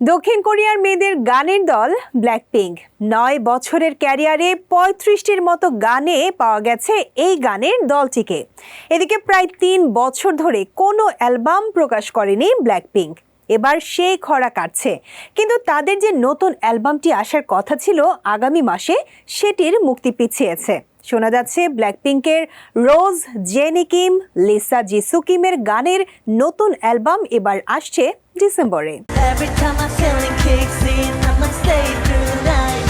দক্ষিণ কোরিয়ার মেয়েদের গানের দল ব্ল্যাক পিঙ্ক নয় বছরের ক্যারিয়ারে পঁয়ত্রিশটির মতো গানে পাওয়া গেছে এই গানের দলটিকে। এদিকে প্রায় তিন বছর ধরে কোনো অ্যালবাম প্রকাশ করেনি ব্ল্যাক পিঙ্ক এবার সেই খরা কাটছে। কিন্তু তাদের যে নতুন অ্যালবামটি আসার কথা ছিল আগামী মাসে, সেটির মুক্তি পিছিয়েছে। শোনা যাচ্ছে ব্ল্যাক পিঙ্কের Rose Jennie Kim Lisa Jisoo কিমের গানের নতুন অ্যালবাম এবার আসছে ডিসেম্বরে। Night.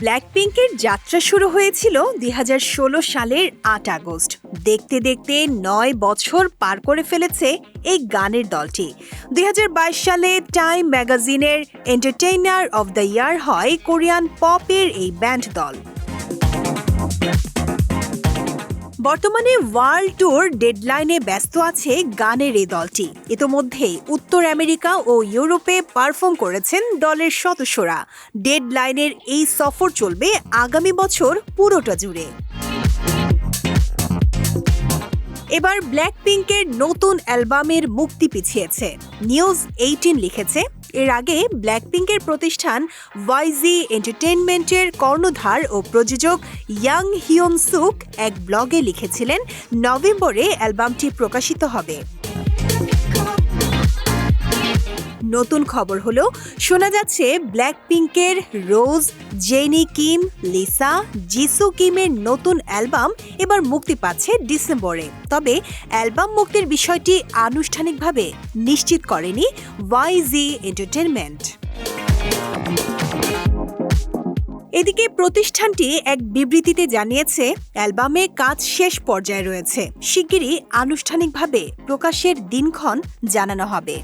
ব্ল্যাকপিঙ্কের যাত্রা শুরু হয়েছিল দুই হাজার ষোলো সালের আট আগস্ট। দেখতে দেখতে নয় বছর পার করে ফেলেছে এই গানের দলটি। দুই হাজার বাইশ সালে টাইম ম্যাগাজিনের এন্টারটেইনার অব দ্য ইয়ার হয় কোরিয়ান পপের এই ব্যান্ড দল। বর্তমানে ওয়ার্ল্ড ট্যুর ডেডলাইনে ব্যস্ত আছে গানের এই দলটি। ইতোমধ্যে উত্তর আমেরিকা ও ইউরোপে পারফর্ম করেছেন দলের সদস্যরা। ডেডলাইনের এই সফর চলবে আগামী বছর পুরোটা জুড়ে। এবার ব্ল্যাক পিঙ্কের নতুন অ্যালবামের মুক্তি পিছিয়েছে। নিউজ এইটিন লিখেছে এর আগে ব্ল্যাক পিঙ্কের প্রতিষ্ঠান ওয়াইজি এন্টারটেনমেন্টের কর্ণধার ও প্রযোজক ইয়াং হিয়ন সুক এক ব্লগে লিখেছিলেন, নভেম্বরে অ্যালবামটি প্রকাশিত হবে। নতুন খবর হলো, শোনা যাচ্ছে ব্ল্যাক পিঙ্কের Rose Jennie Kim Lisa Jisoo কিমের নতুন অ্যালবাম এবার মুক্তি পাচ্ছে ডিসেম্বরে। তবে অ্যালবাম মুক্তির বিষয়টি আনুষ্ঠানিকভাবে নিশ্চিত করেনি ওয়াইজি এন্টারটেনমেন্ট এদিকে প্রতিষ্ঠানটি এক বিবৃতিতে জানিয়েছে, অ্যালবামে কাজ শেষ পর্যায়ে রয়েছে। শিগগিরই আনুষ্ঠানিকভাবে প্রকাশের দিনক্ষণ জানানো হবে।